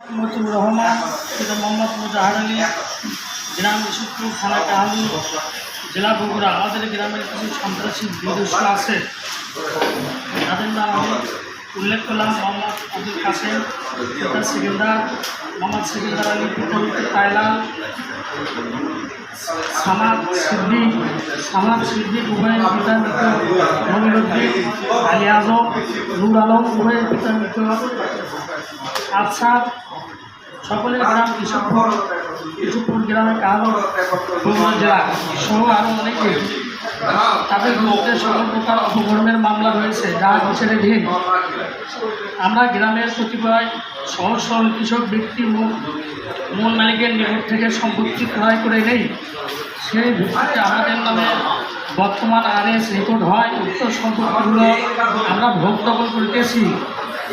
মতুর রহমান পিতা মোহাম্মদ মুজাহার আলী, গ্রাম ইসুপুর থানা কাহালু, জেলা বগুড়া। আমাদের গ্রামের কিছু সন্ত্রাসী বিদস্য আছে। তাদের নাম আমি উল্লেখ করলাম, মোহাম্মদ আব্দুল কাসেম পিতা সিকিন্দার, মোহাম্মদ সিকিন্দার আলী, পিতা মিত্র তাইলাল, সামাদ সিদ্দিক সামাদ সিদ্দিক উভয়ের পিতা মৃত মমিনুদ্দিন আলী আজম নূর আলম উভয়ের পিতা মৃত আচ্ছা সকলের গ্রাম ইসবপুর ইসবপুর গ্রামে কালো বগুড়া জেলা সহ আরও অনেকে। তাদের বিরুদ্ধে সকল প্রকার অপকর্মের মামলা রয়েছে। যা বিচারাধীন আমরা গ্রামের কতিপয় সহজ সরল কৃষক ব্যক্তি মূল মূল মালিকের নিকট থেকে সম্পত্তি ক্রয় করে নেই। সেই ভিত্তিতে আমাদের নামে বর্তমান আরএস রেকর্ড হয়। উক্ত সম্পত্তিগুলো আমরা ভোগ দখল করিতেছি।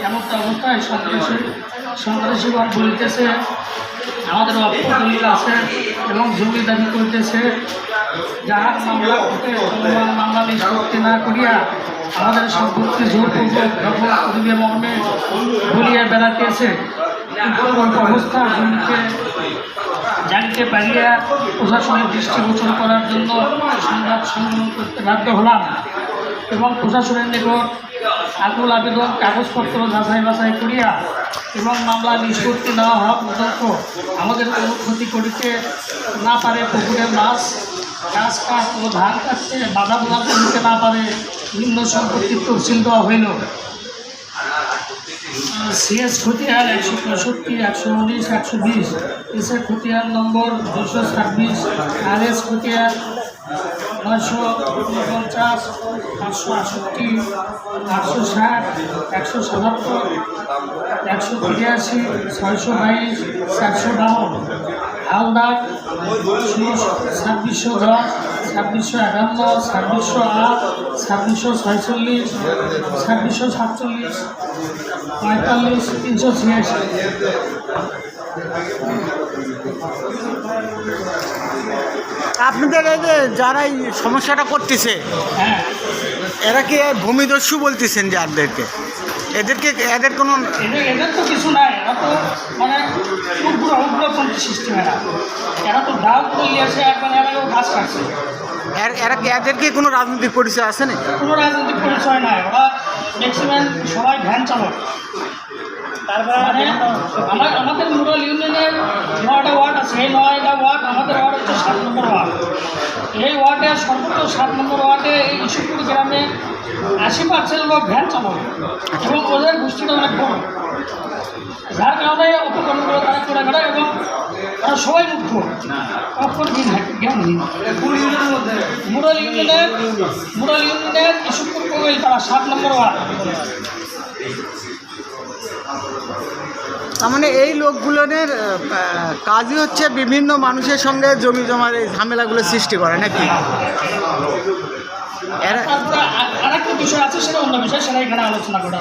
এমন অবস্থায় সন্ত্রাসী। সন্ত্রাসীগণ বলিতেছে আমাদের অর্থ আছে এবং জমি দাবি করিতেছে যাহার মামলা মামলা নিষ্পত্তি না করিয়া আমাদের সম্পত্তি জোরপূর্বক দখল মর্মে বলিয়া বেড়াইতেছে। উক্ত অবস্থা জমিকে জানতে পারিয়া প্রশাসনের দৃষ্টিগোচর করার জন্য সংবাদ সংগ্রহ করতে বাধ্য হলাম। এবং প্রশাসনের নিকট আকুল আবেদন, কাগজপত্র যাচাই বাছাই করিয়া এবং মামলা নিষ্পত্তি নেওয়া হওয়া পর্যন্ত আমাদের কোনো ক্ষতি করিতে না পারে। পুকুরের মাছ গাছ কাঠ ও ধান কাটতে বাধা প্রদান করিতে না পারে। নিম্ন সম্পত্তির তফসিল দেওয়া হইল। সিএস খতিয়ান একশো পঁয়ষট্টি, একশো উনিশ, একশো বিশ এসএ খতিয়ান নম্বর দুশো ছাব্বিশ আর এস খতিয়ান নয়শো উনপঞ্চাশ পাঁচশো আষট্টি আটশো ষাট, একশো সাতাত্তর, একশো তিরাশি, ছয়শো বাইশ চারশো বাউন্ন হালদার ছাব্বিশশো দশ, ছাব্বিশশো একান্ন, ছাব্বিশশো আট, ছাব্বিশশো ছয়চল্লিশ, ছাব্বিশশো সাতচল্লিশ, পঁয়তাল্লিশ, তিনশো ছিয়াশি। আপনাদের এই যে যারা এই সমস্যাটা করতেছে এরা কি ভূমিদস্যু বলতেছেন যাদেরকে এদেরকে এদের কোনো এদের তো কিছু নাই। এরা তো মানে সিস্টেম এরা। এরা তো ডাল করে নিয়েছে একবার গাছ কাটছে। এরা কি এদেরকে কোনো রাজনৈতিক পরিচয় আছে না কোনো রাজনৈতিক পরিচয় নাই। ওরা ম্যাক্সিমাম সবাই ভ্যান চালক। তারপরে মানে আমার আমাদের মুরাল ইউনিয়নের নয়টা ওয়ার্ড আছে এই নয়টা ওয়ার্ড আমাদের ওয়ার্ড হচ্ছে সাত নম্বর ওয়ার্ড এই ওয়ার্ডে সর্বোচ্চ সাত নম্বর ওয়ার্ডে এই ইস্যুপুর গ্রামে আশি পার্সেন্ট লোক ভ্যান চালক এবং ওদের গোষ্ঠীটা অনেক বড়। যার কারণে উপকরণগুলো তারা করে বেড়ায় এবং তারা সবাই মুক্ত অক্ষর জ্ঞানহীন মুরাল ইউনিয়নের মুরাল ইউনিয়নের ইস্যুপুর তারা সাত নম্বর ওয়ার্ড তার মানে এই লোকগুলোর আহ, কাজই হচ্ছে বিভিন্ন মানুষের সঙ্গে জমি জমার এই ঝামেলাগুলো সৃষ্টি করে নাকি? এরা আর- আরেকটা বিষয় আছে সেটা অন্য বিষয় সেটা এখানে আলোচনা করা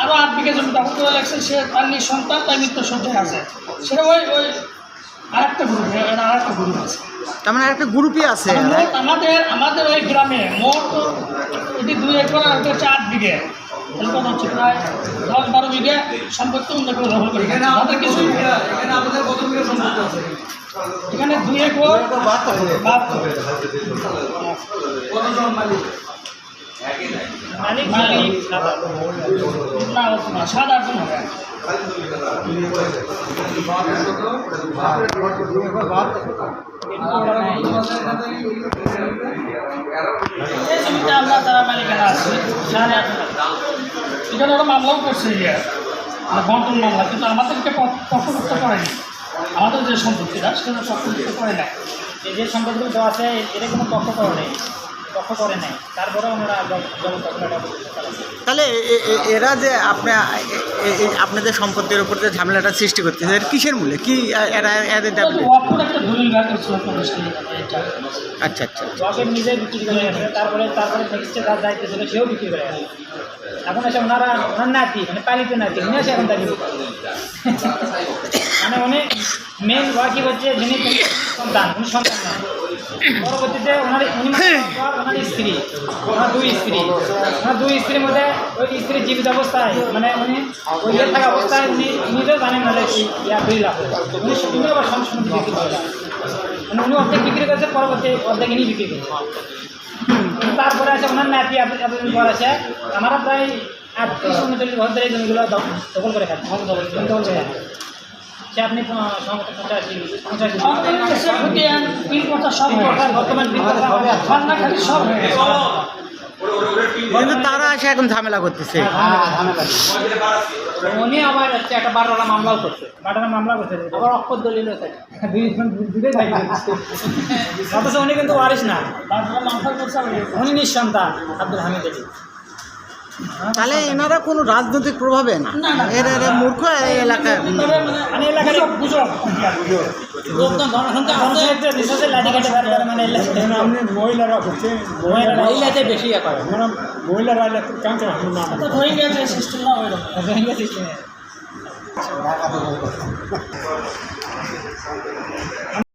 আরও আট বিঘা জমি দখল করে লাগছে সে তার নিজ সন্তান তার মৃত্যু সঞ্চয় আছে। সেটা ওই ওই আরেকটা গ্রুপ আরেকটা গ্রুপ আছে। তার মানে একটা গ্রুপই আছে আমাদের আমাদের ওই গ্রামে মোট এটি দুই একর আর হচ্ছে আট বিঘে। এরকম হচ্ছে প্রায় দশ বারো বিঘে সম্পত্তি অন্য কেউ দখল করে তাদের কিছু এখানে দুই একর। মালিক? মালিক সাত আটজন হবে। আমরা মামলাও করছে ইয়ে বন্টন মামলা কিন্তু আমাদেরকে প- পক্ষভুক্ত করেনি আমাদের যে সম্পত্তিটা সেটা পক্ষভুক্ত করে না এই যে দেওয়া আছে এটা কোনো পক্ষ করে নেই। পক্ষ করে নাই। তারপরে ওনারা জবরদখলটা চালাচ্ছে তাহলে এরা যে আপনি আপনাদের সম্পত্তির উপর যে ঝামেলাটা সৃষ্টি করতেছে এর কিসের মূল্যে কি এরা এদের দাবি? আচ্ছা আচ্ছা জবের নিজে বিক্রি করে তারপরে তারপরে তার দায়িত্ব ছিল সেও বিক্রি করে এখন এসে ওনারা ওনার নাতি মানে পালিত নাতি উনি এসে এখন দাবি। মানে উনি মেন ওয়াকিব হচ্ছে যিনি সন্তান উনি সন্তান। না পরবর্তীতে ওনার উনি যাওয়ার পর ওনার স্ত্রী ওনার দুই স্ত্রী। ওনার দুই স্ত্রীর মধ্যে ওই স্ত্রীর জীবিত অবস্থায় মানে উনি ওই থাকা অবস্থায় উনি নিজেও জানেন না যে ইয়া দুই লাখ উনি উনি আবার সম্পূর্ণ বিক্রি করে মানে উনি অর্ধেক বিক্রি করেছে পরবর্তী অর্ধেক ইনি বিক্রি করেছে। তারপরে আছে ওনার নাতি এতদিন পর আছে। আমরা প্রায় আটত্রিশ উনচল্লিশ ঘর ধরে এই জমিগুলো দখল করে খাচ্ছি দখল করে খাচ্ছি। সে আপনি হয়ে হয়ে। কিন্তু তারা এসে এখন ঝামেলা করতেছে। উনি আবার হচ্ছে একটা বারোটা মামলাও করছে। বারোটা মামলা করছে। আবার অক্ষর দলিল দুটোই অথচ উনি কিন্তু ওয়ারিস না। তারপরে মাথা করছে উনি নিঃসন্তান আব্দুল হামিদ তাহলে এনারা কোনো রাজনৈতিক প্রভাবে না। এরা এরা মূর্খ এই এলাকায় মহিলারা